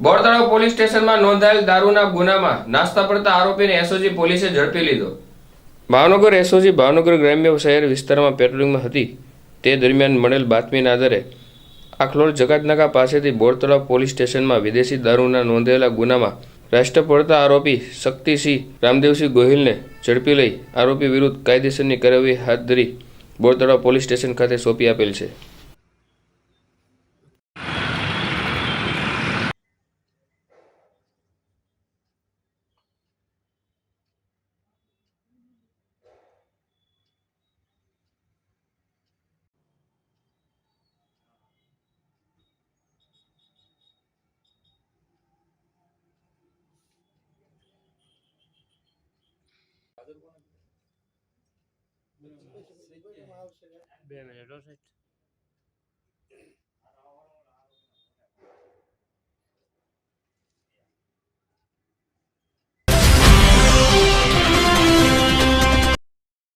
Bortalav police સ્ટેશનમાં નોંધાયેલ દારૂના ગુનામાં નાસ્તા પડતા આરોપીને એસઓજી પોલીસે ઝડપી લીધો. ભાવનગર એસઓજી ભાવનગર ગ્રામ્ય શહેર વિસ્તારમાં પેટ્રોલિંગમાં હતી. તે દરમિયાન મળેલ બાતમીના આધારે આખલોડ જગાતનગા પાસેથી બોરતળાવ પોલીસ સ્ટેશનમાં વિદેશી દારૂના નોંધાયેલા ગુનામાં રાષ્ટ્ર પડતા આરોપી શક્તિસિંહ રામદેવસિંહ ગોહિલને ઝડપી લઈ આરોપી વિરુદ્ધ કાયદેસરની કાર્યવાહી હાથ ધરી બોરતળાવ પોલીસ સ્ટેશન ખાતે સોંપી આપેલ છે. Bien, el 2